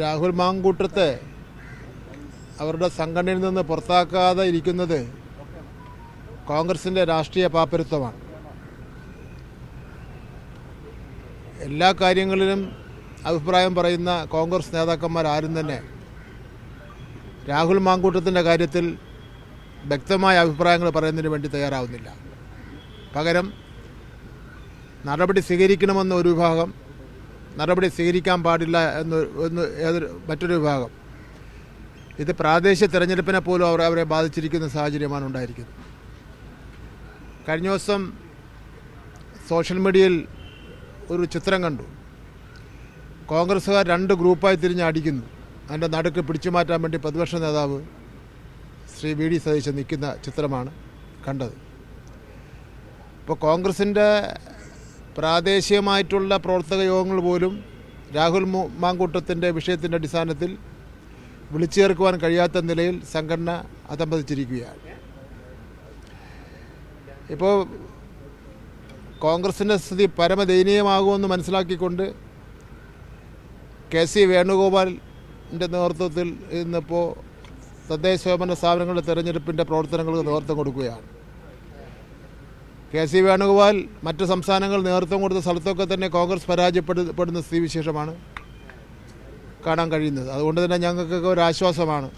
രാഹുൽ മാങ്കൂട്ടത്തെ അവരുടെ സംഘടനയിൽ നിന്ന് പുറത്താക്കാതെ ഇരിക്കുന്നത് കോൺഗ്രസിന്റെ രാഷ്ട്രീയ പാപ്പരത്വമാണ്. എല്ലാ കാര്യങ്ങളിലും അഭിപ്രായം പറയുന്ന കോൺഗ്രസ് നേതാക്കന്മാർ ആരും തന്നെ രാഹുൽ മാങ്കൂട്ടത്തിന്റെ കാര്യത്തിൽ വ്യക്തമായ അഭിപ്രായങ്ങൾ പറയുന്നതിന് വേണ്ടി തയ്യാറാവുന്നില്ല. പകരം നടപടി സ്വീകരിക്കണമെന്ന ഒരു വിഭാഗം നടപടി സ്വീകരിക്കാൻ പാടില്ല എന്ന് എന്ന് ഏതൊരു മറ്റൊരു വിഭാഗം. ഇത് പ്രാദേശിക തിരഞ്ഞെടുപ്പിനെ പോലും അവർ അവരെ ബാധിച്ചിരിക്കുന്ന സാഹചര്യമാണ് ഉണ്ടായിരിക്കുന്നത്. കഴിഞ്ഞ ദിവസം സോഷ്യൽ മീഡിയയിൽ ഒരു ചിത്രം കണ്ടു. കോൺഗ്രസ്സുകാർ രണ്ട് ഗ്രൂപ്പായി തിരിഞ്ഞ് അടിക്കുന്നു. അതിന്റെ നടുക്ക് പിടിച്ചു മാറ്റാൻ വേണ്ടി പ്രതിപക്ഷ നേതാവ് ശ്രീ വി ഡി സതീശൻ നിൽക്കുന്ന ചിത്രമാണ് കണ്ടത്. ഇപ്പോൾ കോൺഗ്രസിന്റെ പ്രാദേശികമായിട്ടുള്ള പ്രവർത്തക യോഗങ്ങൾ പോലും രാഹുൽ മാങ്കൂട്ടത്തിന്റെ വിഷയത്തിന്റെ അടിസ്ഥാനത്തിൽ വിളിച്ചു ചേർക്കുവാൻ കഴിയാത്ത നിലയിൽ സംഘടന അതമ്പതിച്ചിരിക്കുകയാണ് ഇപ്പോൾ കോൺഗ്രസിന്റെ സ്ഥിതി പരമദയനീയമാകുമെന്ന് മനസ്സിലാക്കിക്കൊണ്ട് കെ സി വേണുഗോപാലിന്റെ നേതൃത്വത്തിൽ ഇന്നിപ്പോൾ തദ്ദേശ സ്വയംഭരണ സ്ഥാപനങ്ങളുടെ തെരഞ്ഞെടുപ്പിന്റെ പ്രവർത്തനങ്ങൾക്ക് നേതൃത്വം കൊടുക്കുകയാണ്. കെ സി വേണുഗോപാൽ മറ്റ് സംസ്ഥാനങ്ങൾ നേതൃത്വം കൊടുത്ത സ്ഥലത്തൊക്കെ തന്നെ കോൺഗ്രസ് പരാജയപ്പെടുന്ന സ്ഥിതിവിശേഷമാണ് കാണാൻ കഴിയുന്നത്. അതുകൊണ്ട് തന്നെ ഞങ്ങൾക്കൊക്കെ ഒരു ആശ്വാസമാണ്.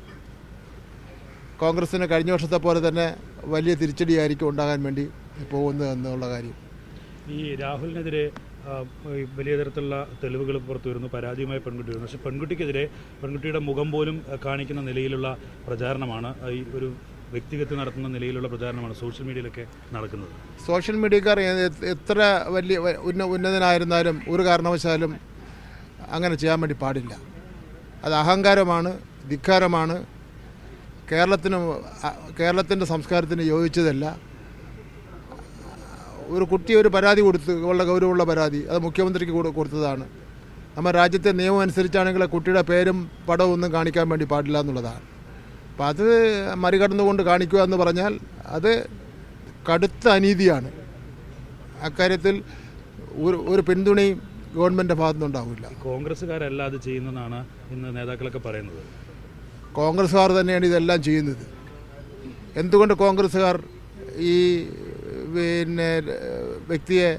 കോൺഗ്രസ്സിന് കഴിഞ്ഞ വർഷത്തെ പോലെ തന്നെ വലിയ തിരിച്ചടിയായിരിക്കും ഉണ്ടാകാൻ വേണ്ടി പോകുന്നത് എന്നുള്ള കാര്യം. ഈ രാഹുലിനെതിരെ വലിയ തരത്തിലുള്ള തെളിവുകൾ പുറത്തു വരുന്നു പരാതിയുമായി പെൺകുട്ടി വരുന്നു. പക്ഷേ പെൺകുട്ടിക്കെതിരെ പെൺകുട്ടിയുടെ മുഖം പോലും കാണിക്കുന്ന നിലയിലുള്ള പ്രചാരണമാണ് ഈ ഒരു വ്യക്തിഗത നടത്തുന്ന നിലയിലുള്ള പ്രചാരണമാണ് സോഷ്യൽ മീഡിയയിലൊക്കെ നടക്കുന്നത്. സോഷ്യൽ മീഡിയക്കാർ എത്ര വലിയ ഉന്ന ഉന്നതനായിരുന്നാലും ഒരു കാരണവശാലും അങ്ങനെ ചെയ്യാൻ വേണ്ടി പാടില്ല. അത് അഹങ്കാരമാണ് ധിക്കാരമാണ്. കേരളത്തിന് കേരളത്തിന്റെ സംസ്കാരത്തിന് യോജിച്ചതല്ല. ഒരു കുട്ടി ഒരു പരാതി കൊടുത്ത് ഉള്ള ഗൗരവമുള്ള പരാതി അത് മുഖ്യമന്ത്രിക്ക് കൊടുത്തതാണ്. നമ്മുടെ രാജ്യത്തെ നിയമം അനുസരിച്ചാണെങ്കിൽ കുട്ടിയുടെ പേരും പടവും ഒന്നും കാണിക്കാൻ വേണ്ടി പാടില്ല എന്നുള്ളതാണ്. അപ്പം അത് മറികടന്നുകൊണ്ട് കാണിക്കുക എന്ന് പറഞ്ഞാൽ അത് കടുത്ത അനീതിയാണ്. അക്കാര്യത്തിൽ ഒരു ഒരു പിന്തുണയും ഗവൺമെന്റ് ഭാഗത്തുനിന്നുണ്ടാവില്ല. കോൺഗ്രസ്സുകാരല്ല അത് ചെയ്യുന്നതാണ് ഇന്ന് നേതാക്കളൊക്കെ പറയുന്നത്. കോൺഗ്രസ്സുകാർ തന്നെയാണ് ഇതെല്ലാം ചെയ്യുന്നത്. എന്തുകൊണ്ട് കോൺഗ്രസ്സുകാർ ഈ പിന്നെ വ്യക്തിയെ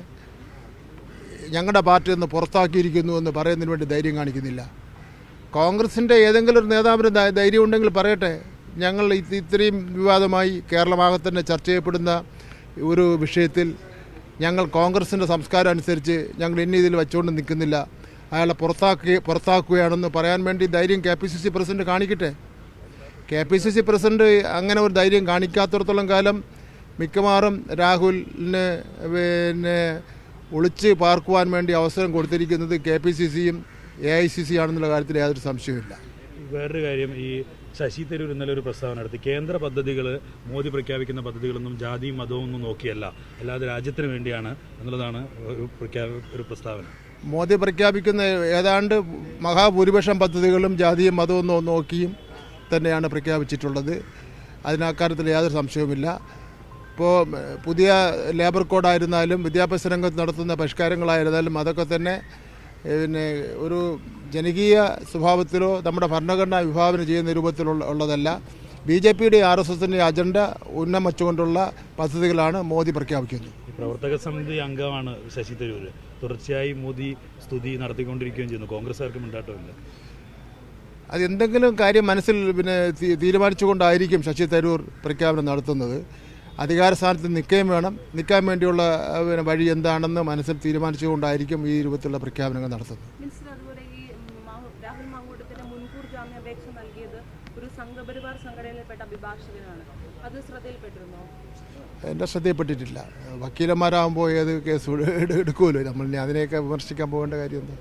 ഞങ്ങളുടെ പാർട്ടിയിൽ നിന്ന് പുറത്താക്കിയിരിക്കുന്നു എന്ന് പറയുന്നതിന് വേണ്ടി ധൈര്യം കാണിക്കുന്നില്ല. കോൺഗ്രസിന്റെ ഏതെങ്കിലും ഒരു നേതാവിന് ധൈര്യം ഉണ്ടെങ്കിൽ പറയട്ടെ. ഞങ്ങൾ ഇത്രയും വിവാദമായി കേരളമാകെ തന്നെ ചർച്ച ചെയ്യപ്പെടുന്ന ഒരു വിഷയത്തിൽ ഞങ്ങൾ കോൺഗ്രസിന്റെ സംസ്കാരം അനുസരിച്ച് ഞങ്ങൾ ഇന്ന ഇതിൽ വെച്ചുകൊണ്ട് നിൽക്കുന്നില്ല. അയാളെ പുറത്താക്കി പുറത്താക്കുകയാണെന്ന് പറയാൻ വേണ്ടി ധൈര്യം K P C C president കാണിക്കട്ടെ? K P C C president അങ്ങനെ ഒരു ധൈര്യം കാണിക്കാത്തിടത്തോളം കാലം മിക്കവാറും രാഹുലിന് പിന്നെ ഒളിച്ച് പാർക്കുവാൻ വേണ്ടി അവസരം കൊടുത്തിരിക്കുന്നത് കെ പി സി സിയും എ ഐ സി സി ആണെന്നുള്ള കാര്യത്തിൽ യാതൊരു സംശയവുമില്ല. വേറൊരു കാര്യം ഈ ശശി തരൂർ ഇന്നലെ ഒരു പ്രസ്താവന നടത്തി. കേന്ദ്ര പദ്ധതികൾ മോദി പ്രഖ്യാപിക്കുന്ന പദ്ധതികളൊന്നും ജാതിയും മതവും ഒന്നും നോക്കിയല്ല. അല്ലാതെ രാജ്യത്തിന് വേണ്ടിയാണ് എന്നുള്ളതാണ് ഒരു പ്രഖ്യാപ ഒരു പ്രസ്താവന. മോദി പ്രഖ്യാപിക്കുന്ന ഏതാണ്ട് മഹാഭൂരിപക്ഷം പദ്ധതികളും ജാതിയും മതവും നോക്കിയും തന്നെയാണ് പ്രഖ്യാപിച്ചിട്ടുള്ളത്. അതിനാക്കാര്യത്തിൽ യാതൊരു സംശയവുമില്ല. ഇപ്പോൾ പുതിയ ലേബർ കോഡായിരുന്നാലും വിദ്യാഭ്യാസ രംഗത്ത് നടത്തുന്ന പരിഷ്കാരങ്ങളായിരുന്നാലും അതൊക്കെ തന്നെ പിന്നെ ഒരു ജനകീയ സ്വഭാവത്തിലോ നമ്മുടെ ഭരണഘടന വിഭാവന ചെയ്യുന്ന രൂപത്തിലുള്ള ഉള്ളതല്ല. ബി ജെ പിയുടെ ആർ എസ് എസിന്റെ അജണ്ട ഉന്നം വച്ചുകൊണ്ടുള്ള പദ്ധതികളാണ് മോദി പ്രഖ്യാപിക്കുന്നത്. പ്രവർത്തക സമിതി അംഗമാണ് ശശി തരൂർ തുടർച്ചയായി മോദി സ്തുതി നടത്തിക്കൊണ്ടിരിക്കുകയും ചെയ്യുന്നു. കോൺഗ്രസ്സുകാർക്ക് മിണ്ടാട്ടമില്ല. അത് എന്തെങ്കിലും കാര്യം മനസ്സിൽ പിന്നെ തീരുമാനിച്ചുകൊണ്ടായിരിക്കും ശശി തരൂർ പ്രഖ്യാപനം നടത്തുന്നത്. അധികാര സ്ഥാനത്ത് നിൽക്കുകയും വേണം. നിൽക്കാൻ വേണ്ടിയുള്ള പിന്നെ വഴി എന്താണെന്ന് മനസ്സിൽ തീരുമാനിച്ചുകൊണ്ടായിരിക്കും ഈ രൂപത്തിലുള്ള പ്രഖ്യാപനങ്ങൾ നടത്തുന്നത്. സംഘപരിവാർ സംഘടനയിൽപ്പെട്ട അഭിഭാഷകനാണ്. അത് ശ്രദ്ധയിൽപ്പെട്ടിരുന്നോ? എന്റെ ശ്രദ്ധയിൽപ്പെട്ടിട്ടില്ല. വക്കീലന്മാരാകുമ്പോൾ ഏത് കേസ് എടുക്കുമല്ലോ നമ്മൾ അതിനെയൊക്കെ വിമർശിക്കാൻ പോകേണ്ട കാര്യം എന്താ